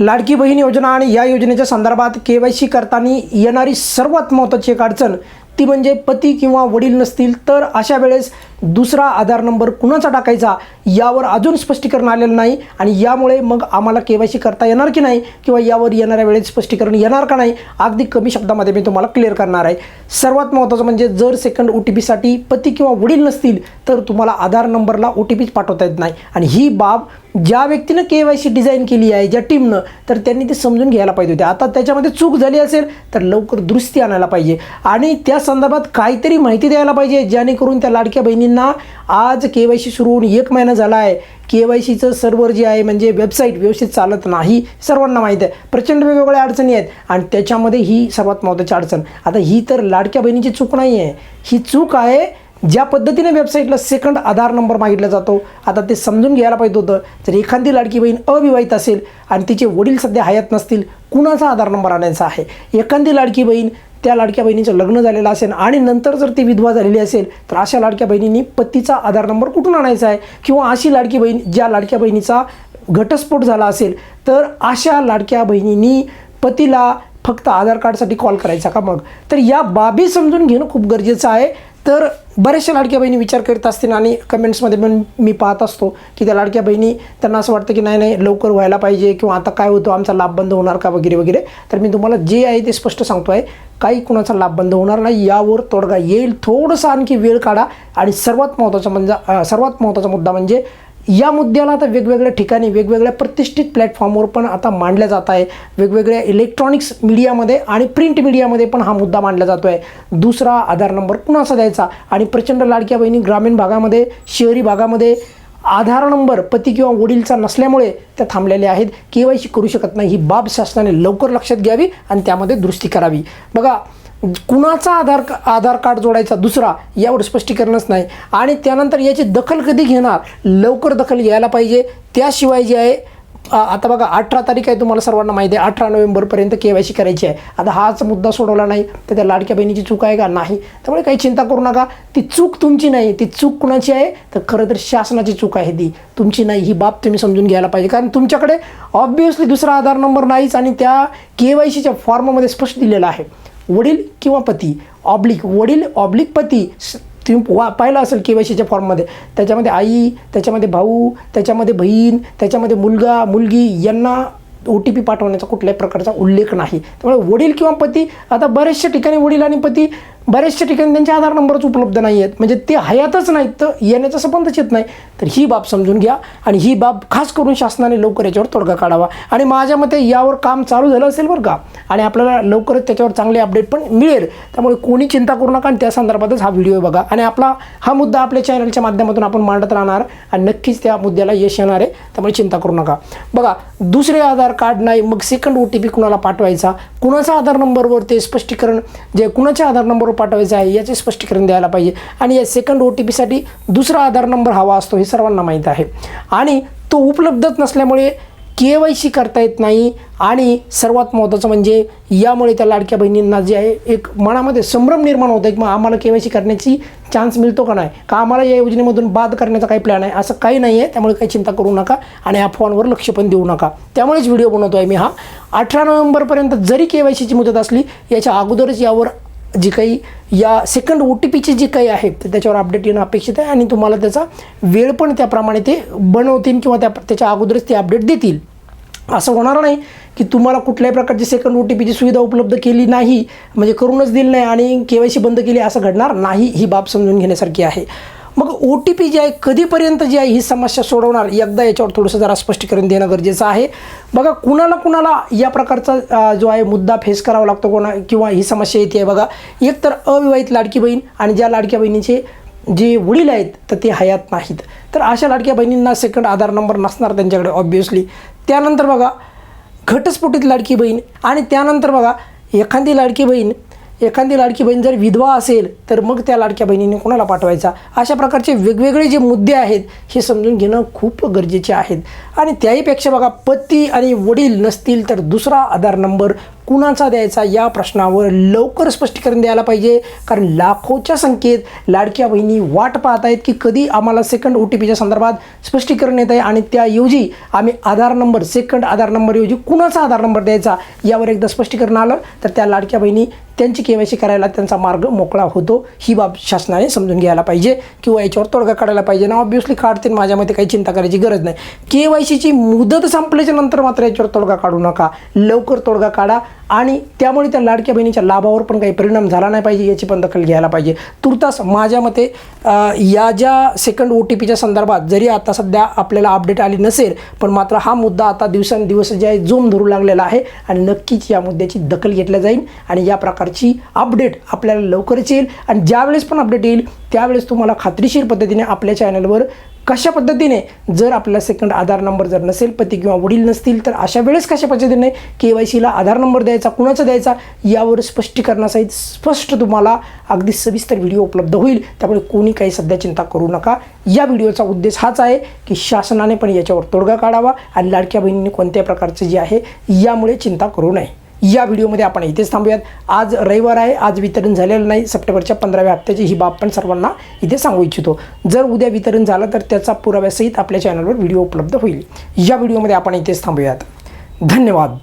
लाडकी बहीण योजना आणि या योजनेच्या संदर्भात के वाय सी करताना येणारी सर्वात महत्त्वाची एक अडचण ती म्हणजे पती किंवा वडील नसतील तर अशा वेळेस दुसरा आधार नंबर कुणाचा टाकायचा यावर अजून स्पष्टीकरण आलेलं नाही आणि यामुळे मग आम्हाला के वाय सी करता येणार की नाही किंवा यावर येणाऱ्या वेळेत स्पष्टीकरण येणार का नाही अगदी कमी शब्दामध्ये मी तुम्हाला क्लिअर करणार आहे. सर्वात महत्त्वाचं म्हणजे जर सेकंड ओ टी पीसाठी पती किंवा वडील नसतील तर तुम्हाला आधार नंबरला ओ टी पीच पाठवता येत नाही. आणि ही बाब ज्या व्यक्तीनं के वाय सी डिझाईन केली आहे ज्या टीमनं तर त्यांनी ते समजून घ्यायला पाहिजे होते. आता त्याच्यामध्ये चूक झाली असेल तर लवकर दुरुस्ती आणायला पाहिजे. आणि त्या संदर्भात काहीतरी माहिती द्यायला पाहिजे जेणेकरून त्या लाडक्या बहिणींना आज के वाय सी सुरू होऊन एक महिना झाला आहे. के वाय सीचं सर्व्हर जे आहे म्हणजे वेबसाईट व्यवस्थित चालत नाही सर्वांना माहीत आहे. प्रचंड वेगवेगळ्या अडचणी आहेत आणि त्याच्यामध्ये ही सर्वात महत्त्वाची अडचण. आता ही तर लाडक्या बहिणीची चूक नाही आहे. ही चूक आहे ज्या पद्धतीने वेबसाईटला सेकंड आधार नंबर मागितला जातो. आता ते समजून घ्यायला पाहिजे होतं. जर एखादी लाडकी बहीण अविवाहित असेल आणि तिचे वडील सध्या हयात नसतील कुणाचा आधार नंबर आणायचा आहे? एखादी लाडकी बहीण त्या लाडक्या बहिणीचं लग्न झालेलं असेल आणि नंतर जर ती विधवा झालेली असेल तर अशा लाडक्या बहिणींनी पतीचा आधार नंबर कुठून आणायचा आहे? किंवा अशी लाडकी बहीण ज्या लाडक्या बहिणीचा घटस्फोट झाला असेल तर अशा लाडक्या बहिणींनी पतीला फक्त आधार कार्डसाठी कॉल करायचा का मग? तर या बाबी समजून घेणं खूप गरजेचं आहे. तर बऱ्याचशा लाडक्या बहिणी विचार करत असतील आणि कमेंट्समध्ये पण मी पाहत असतो की त्या लाडक्या बहिणी त्यांना असं वाटतं की नाही नाही लवकर व्हायला पाहिजे किंवा आता काय होतं आमचा लाभ बंद होणार का वगैरे वगैरे. तर मी तुम्हाला जे आहे ते स्पष्ट सांगतो आहे. काही कुणाचा लाभ बंद होणार नाही यावर तोडगा येईल. थोडंसं आणखी वेळ काढा. आणि सर्वात महत्त्वाचा म्हणजे सर्वात महत्त्वाचा मुद्दा म्हणजे या मुद्द्याला आता वेगवेगळ्या ठिकाणी वेगवेगळ्या प्रतिष्ठित प्लॅटफॉर्मवर पण आता मांडल्या जात आहे. वेगवेगळ्या इलेक्ट्रॉनिक्स मीडियामध्ये आणि प्रिंट मीडियामध्ये पण हा मुद्दा मांडला जातो आहे दुसरा आधार नंबर कुणाचा द्यायचा आणि प्रचंड लाडक्या बहिणी ग्रामीण भागामध्ये शहरी भागामध्ये आधार नंबर पती किंवा वडीलचा नसल्यामुळे त्या थांबलेल्या आहेत. के वाय सी करू शकत नाही. ही बाब शासनाने लवकर लक्षात घ्यावी आणि त्यामध्ये दुरुस्ती करावी. बघा कुणाचा आधार आधार कार्ड जोडायचा दुसरा यावर स्पष्टीकरणच नाही. आणि त्यानंतर याची दखल कधी घेणार? लवकर दखल घ्यायला पाहिजे. त्याशिवाय जे आहे आता बघा अठरा तारीख आहे तुम्हाला सर्वांना माहिती आहे. अठरा नोव्हेंबरपर्यंत के वाय सी करायची आहे. आता हाच मुद्दा सोडवला नाही तर त्या लाडक्या बहिणीची चूक आहे का? नाही. त्यामुळे काही चिंता करू नका. ती चूक तुमची नाही. ती चूक कुणाची आहे? तर खरं तर शासनाची चूक आहे ती. तुमची नाही. ही बाब तुम्ही समजून घ्यायला पाहिजे. कारण तुमच्याकडे ऑब्वियसली दुसरा आधार नंबर नाहीच आणि त्या के वाय सीच्या फॉर्ममध्ये स्पष्ट दिलेला आहे. वडील किंवा पती ऑब्लिक वडील ऑब्लिक पती तुम्ही वा पाहिलं असेल के वाय सीच्या फॉर्ममध्ये त्याच्यामध्ये आई त्याच्यामध्ये भाऊ त्याच्यामध्ये बहीण त्याच्यामध्ये मुलगा मुलगी यांना ओ टी पी पाठवण्याचा कुठल्याही प्रकारचा उल्लेख नाही. त्यामुळे वडील किंवा पती आता बरेचशा ठिकाणी वडील आणि पती बऱ्याचशा ठिकाणी त्यांचे आधार नंबरच उपलब्ध नाही आहेत म्हणजे ते हयातच नाहीत तर येण्याचा संबंधच येत नाही. तर ही बाब समजून घ्या आणि ही बाब खास करून शासनाने लवकर याच्यावर तोडगा काढावा. आणि माझ्या मते यावर काम चालू झालं असेल बरं का आणि आपल्याला लवकरच त्याच्यावर चांगले अपडेट पण मिळेल. त्यामुळे कोणी चिंता करू नका आणि त्या संदर्भातच हा व्हिडिओ बघा. आणि आपला हा मुद्दा आपल्या चॅनलच्या माध्यमातून आपण मांडत राहणार आणि नक्कीच त्या मुद्द्याला यश येणार आहे त्यामुळे चिंता करू नका. बघा दुसरे आधार कार्ड नाही मग सेकंड ओ टी पी कुणाला पाठवायचा? कुणाचा आधार नंबरवर ते स्पष्टीकरण जे कुणाच्या आधार नंबरवर पाठवायचं आहे याचे स्पष्टीकरण द्यायला पाहिजे. आणि या सेकंड ओ टी पीसाठी दुसरा आधार नंबर हवा असतो हे सर्वांना माहीत आहे. आणि तो उपलब्धच नसल्यामुळे के वाय सी करता येत नाही. आणि सर्वात महत्त्वाचं म्हणजे यामुळे त्या लाडक्या बहिणींना जे आहे एक मनामध्ये संभ्रम निर्माण होतं की मग आम्हाला के वाय सी करण्याची चान्स मिळतो का नाही? का आम्हाला या योजनेमधून बाद करण्याचा काही प्लॅन आहे? असं काही नाही आहे. त्यामुळे काही चिंता करू नका आणि या फोनवर लक्ष पण देऊ नका. त्यामुळेच व्हिडिओ बनवतो आहे मी हा. अठरा नोव्हेंबरपर्यंत जरी के वाय सीची मुदत असली याच्या अगोदरच यावर जी काही या सेकंड ओ टी पीची जी काही आहे त्याच्यावर अपडेट येणं अपेक्षित आहे आणि तुम्हाला त्याचा वेळ पण त्याप्रमाणे ते बनवतील किंवा त्या त्याच्या अगोदरच ते अपडेट देतील. असं होणार नाही की तुम्हाला कुठल्याही प्रकारची सेकंड ओ टी पीची सुविधा उपलब्ध केली नाही म्हणजे करूनच दिली नाही आणि के वाय सी बंद केली असं घडणार नाही ही बाब समजून घेण्यासारखी आहे. मग ओ टी पी जी आहे कधीपर्यंत जी आहे ही समस्या सोडवणार? एकदा याच्यावर थोडंसं जरा स्पष्टीकरण देणं गरजेचं आहे. बघा कुणाला कुणाला या प्रकारचा जो आहे मुद्दा फेस करावा लागतो कोणा किंवा ही समस्या येते आहे बघा. एकतर अविवाहित लाडकी बहीण आणि ज्या लाडक्या बहिणीचे जे वडील आहेत तर ते हयात नाहीत. तर अशा लाडक्या बहिणींना सेकंड आधार नंबर नसणार त्यांच्याकडे ऑब्वियसली त्यानंतर बघा घटस्फोटीत लाडकी बहीण आणि त्यानंतर बघा एखादी लाडकी बहीण एखादी लाडकी बहीण जर विधवा असेल तर मग त्या लाडक्या बहिणीने कोणाला पाठवायचा? अशा प्रकारचे वेगवेगळे जे मुद्दे आहेत हे समजून घेणं खूप गरजेचे आहेत. आणि त्याहीपेक्षा बघा पती आणि वडील नसतील तर दुसरा आधार नंबर कुणाचा द्यायचा या प्रश्नावर लवकर स्पष्टीकरण द्यायला पाहिजे. कारण लाखोच्या संख्येत लाडक्या बहिणी वाट पाहत आहेत की कधी आम्हाला सेकंड ओ टी पीच्या संदर्भात स्पष्टीकरण येत आहे आणि त्याऐवजी आम्ही आधार नंबर सेकंड आधार नंबरऐवजी कुणाचा आधार नंबर द्यायचा यावर एकदा स्पष्टीकरण आलं तर त्या लाडक्या बहिणी त्यांची के वाय सी करायला त्यांचा मार्ग मोकळा होतो. ही बाब शासनाने समजून घ्यायला पाहिजे किंवा याच्यावर तोडगा काढायला पाहिजे. ना ऑब्व्हियसली काढते माझ्या मते काही चिंता करायची गरज नाही. के वाय सीची मुदत संपल्याच्या नंतर मात्र याच्यावर तोडगा काढू नका. लवकर तोडगा काढा. आणि त्यामुळे त्या लाडक्या बहिणीच्या लाभावर पण काही परिणाम झाला नाही पाहिजे याची पण दखल घ्यायला पाहिजे. तुर्तास माझ्या मते या ज्या सेकंड ओ टी पीच्या संदर्भात जरी आता सध्या आपल्याला अपडेट आली नसेल पण मात्र हा मुद्दा आता दिवसेंदिवस जे आहे जोम धरू लागलेला आहे आणि नक्कीच या मुद्द्याची दखल घेतल्या जाईल आणि या प्रकारची अपडेट आपल्याला लवकरच येईल आणि ज्यावेळेस पण अपडेट येईल त्यावेळेस तुम्हाला खात्रीशीर पद्धतीने आपल्या चॅनलवर कशा पद्धतीने जर आपला सेकंड आधार नंबर जर नसेल पती किंवा वडील नसतील तर अशा वेळेस कशा पद्धतीने के वाय सीला आधार नंबर द्यायचा कुणाचा द्यायचा यावर स्पष्टीकरणासहित स्पष्ट तुम्हाला अगदी सविस्तर व्हिडिओ उपलब्ध होईल. त्यामुळे कोणी काही सध्या चिंता करू नका. या व्हिडिओचा उद्देश हाच आहे की शासनाने पण याच्यावर तोडगा काढावा आणि लाडक्या बहिणींनी कोणत्या प्रकारचे जे आहे यामुळे चिंता करू नये. या व्हिडिओमध्ये आपण इथेच थांबूयात. आज रविवार आहे. आज वितरण झालेलं नाही. सप्टेंबरच्या पंधराव्या हप्त्याची ही बाब पण सर्वांना इथे सांगू इच्छितो. जर उद्या वितरण झालं तर त्याचा पुराव्यासहित आपल्या चॅनलवर व्हिडिओ उपलब्ध होईल. या व्हिडिओमध्ये आपण इथेच थांबूयात. धन्यवाद.